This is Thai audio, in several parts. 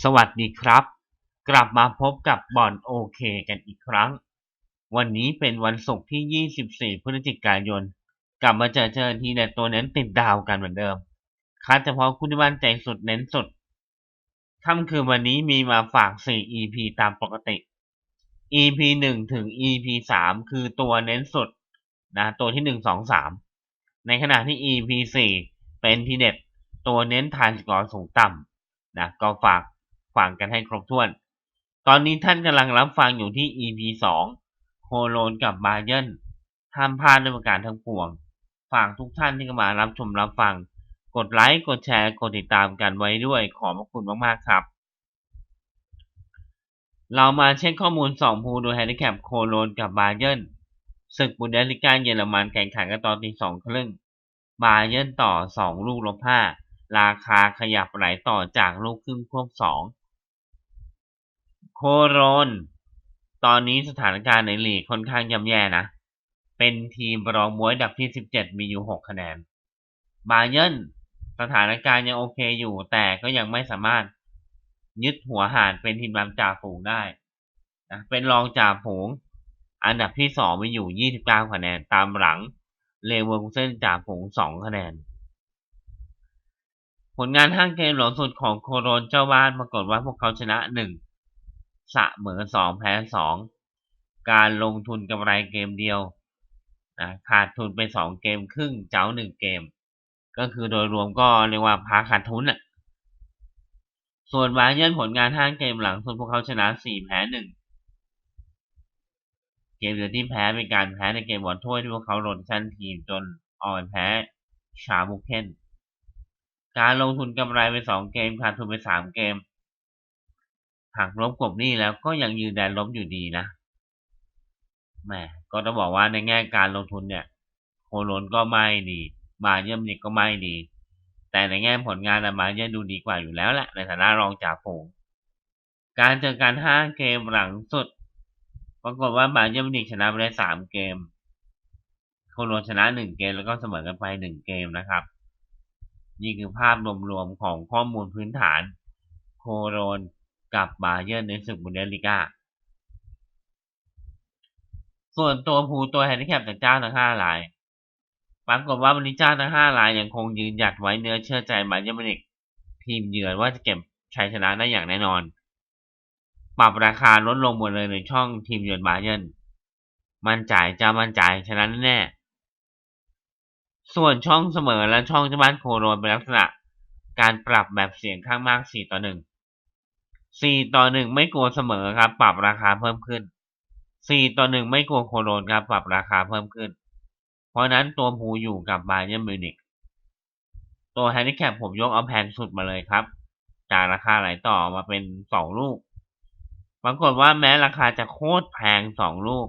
สวัสดีครับ กลับมาพบกับบอลโอเคกันอีกครั้ง วันนี้เป็นวันศุกร์ที่ 24 พฤศจิกายน กลับมาเจอเจอทีเด็ดตัวเน้นติดดาวกันเหมือนเดิมคัดเฉพาะคุณที่บ้านใจสุดเน้นสุดค่ำคืนวันนี้มีมาฝาก 4 EP ตามปกติ EP 1 ถึง EP 3 คือตัวเน้นสุดนะตัวที่ 1 2 3 ในขณะที่ EP 4 เป็นทีเด็ดตัวเน้นทานสกอร์สูงต่ำนะก็ฝาก ฟังกันให้ครบถ้วน ตอนนี้ท่านกำลังรับฟังอยู่ที่ EP 2 โคโลนกับบาเยนห้ามพลาดด้วยประการทั้งปวง ฝากทุกท่านที่เข้ามารับชมรับฟัง กดไลค์ กดแชร์ กดติดตามกันไว้ด้วย ขอบพระคุณมากๆครับ เรามาเช็คข้อมูล 2 ภูโดยแฮนดิแคปโคโลนกับบาเยนศึกบุนเดสลิก้าเยอรมันแข่งขันกันตอนตีสองครึ่ง บาเยนต่อ 2 ลูกลบ5ราคาขยับไหลต่อจากลูกครึ่งควบ2 โคโรน ตอนนี้สถานการณ์ในลีกค่อนข้างย่ำแย่นะ เป็นทีมรองมวยดับที่ 17 มีอยู่ 6 คะแนน บาเยนสถานการณ์ยังโอเคอยู่แต่ก็ยังไม่สามารถยึดหัวหารเป็นทีมนำจ่าฝูงได้นะเป็นรองจ่าฝูง อันดับที่ 2 มีอยู่ 29 คะแนนตามหลังเลเวอร์คูเซนจ่าฝูง 2 คะแนนผลงานห้างเกมหลังสุดของโคโรนเจ้าบ้านปรากฏว่าพวกเขาชนะ1 เสมอสองแพ้สองการลงทุนกำไรเกมเดียวนะขาดทุนไปสองเกมครึ่งเจ้าหนึ่งเกม ก็คือโดยรวมก็เรียกว่าพาขาดทุนอะส่วนบาเยิร์นผลงานห้าเกมหลังสุดพวกเขาชนะสี่แพ้หนึ่งเกมเดียวที่แพ้เป็นการแพ้ในเกมบอลถ้วยที่พวกเขาโรนชั้นทีมจนอ่อนแพ้ชาบุกเคนการลงทุนกำไรไปสองเกมขาดทุนไปสามเกม หากลบกบหนี้แล้วก็ยังยืนแดนล้มอยู่ดีนะแหมก็ต้องบอกว่าในแง่การลงทุนเนี่ยโคโลนก็ไม่ดี มาเยี่ยมนิกก็ไม่ดี แต่ในแง่ผลงานมาเยี่ยมดูดีกว่าอยู่แล้วแหละในฐานะรองจ่าฝูงการเจอการห้าเกมหลังสุดปรากฏว่าบาเยี่ยมนิกชนะไปได้สามเกม โคโลนชนะหนึ่งเกมแล้วก็เสมอกันไปหนึ่งเกมนะครับ นี่คือภาพรวมๆของข้อมูลพื้นฐาน โคโลน กับบาเยิร์ในศึกบุนเดสลิก้าส่วนตัวภูตัวแฮนดิแคปจากเจ้าทั้งห้าราย ปรากฏว่าวันนี้เจ้าทั้งห้ารายยังคงยืนหยัดไว้เนื้อเชื่อใจบาเยิร์มินิกทีมเยือนว่าจะเก็บชัยชนะได้อย่างแน่นอน ปรับราคาลดลงหมดเลยในช่องทีมเยือนบาเยิร์มั่นใจจะมั่นใจชนะแน่ส่วนช่องเสมอและช่องเจ้าบ้านโคโรนเป็นลักษณะ การปรับแบบเสียงข้างมาก 4 ต่อ 1 4ต่อ1ไม่กลัวเสมอครับ ปรับราคาเพิ่มขึ้น4ต่อ1ไม่กลัวโคโรนครับ ปรับราคาเพิ่มขึ้น เพราะนั้นตัวผูอยู่กับบาเยอร์มิวนิกตัวแฮนดิแคปผมยกเอาแพงสุดมาเลยครับ จากราคาไหลต่อมาเป็น2ลูกปรากฏว่าแม้ราคาจะโคตรแพง2ลูก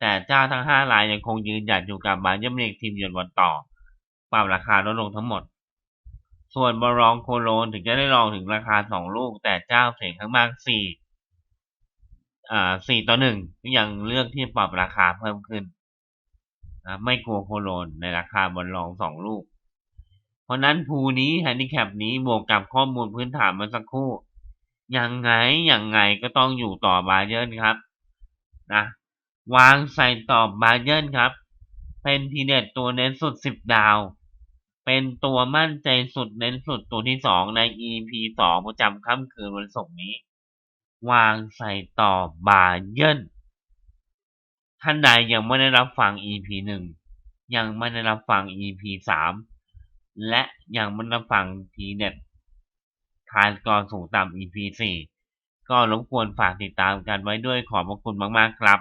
แต่เจ้าทั้ง5รายยังคงยืนหยัดอยู่กับบาเยอร์มิวนิกทีมเยือนวันต่อ ปรับราคาลดลงทั้งหมด ส่วนบารองโคโลนถึงจะได้รองถึงราคาสองลูก แต่เจ้าเสียงข้างมากสี่อ่าสี่ต่อหนึ่งยังเลือกที่ปรับราคาเพิ่มขึ้นนะไม่กลัวโคโลนในราคาบอลรองสองลูก เพราะนั้นภูนี้แฮนดิแคปนี้บวกกับข้อมูลพื้นฐานมาสักครู่ยังไงยังไงก็ต้องอยู่ต่อบาเยอร์ครับนะวางใส่ต่อบาเยอร์ครับ เป็นทีเด็ดตัวเน้นสุดสิบดาว เป็นตัวมั่นใจสุดเน้นสุดตัวที่สองใน EP สองประจำค่ำคืนวันศุกร์นี้ วางใส่ต่อบาเยินท่านใดยังไม่ได้รับฟัง EP หนึ่งยังไม่ได้รับฟัง EP สามและยังไม่ได้รับฟังทีเน็ตทานกรสูงต่ำ EP สี่ก็รบกวนฝากติดตามกันไว้ด้วยขอบพระคุณมาก ๆ ครับ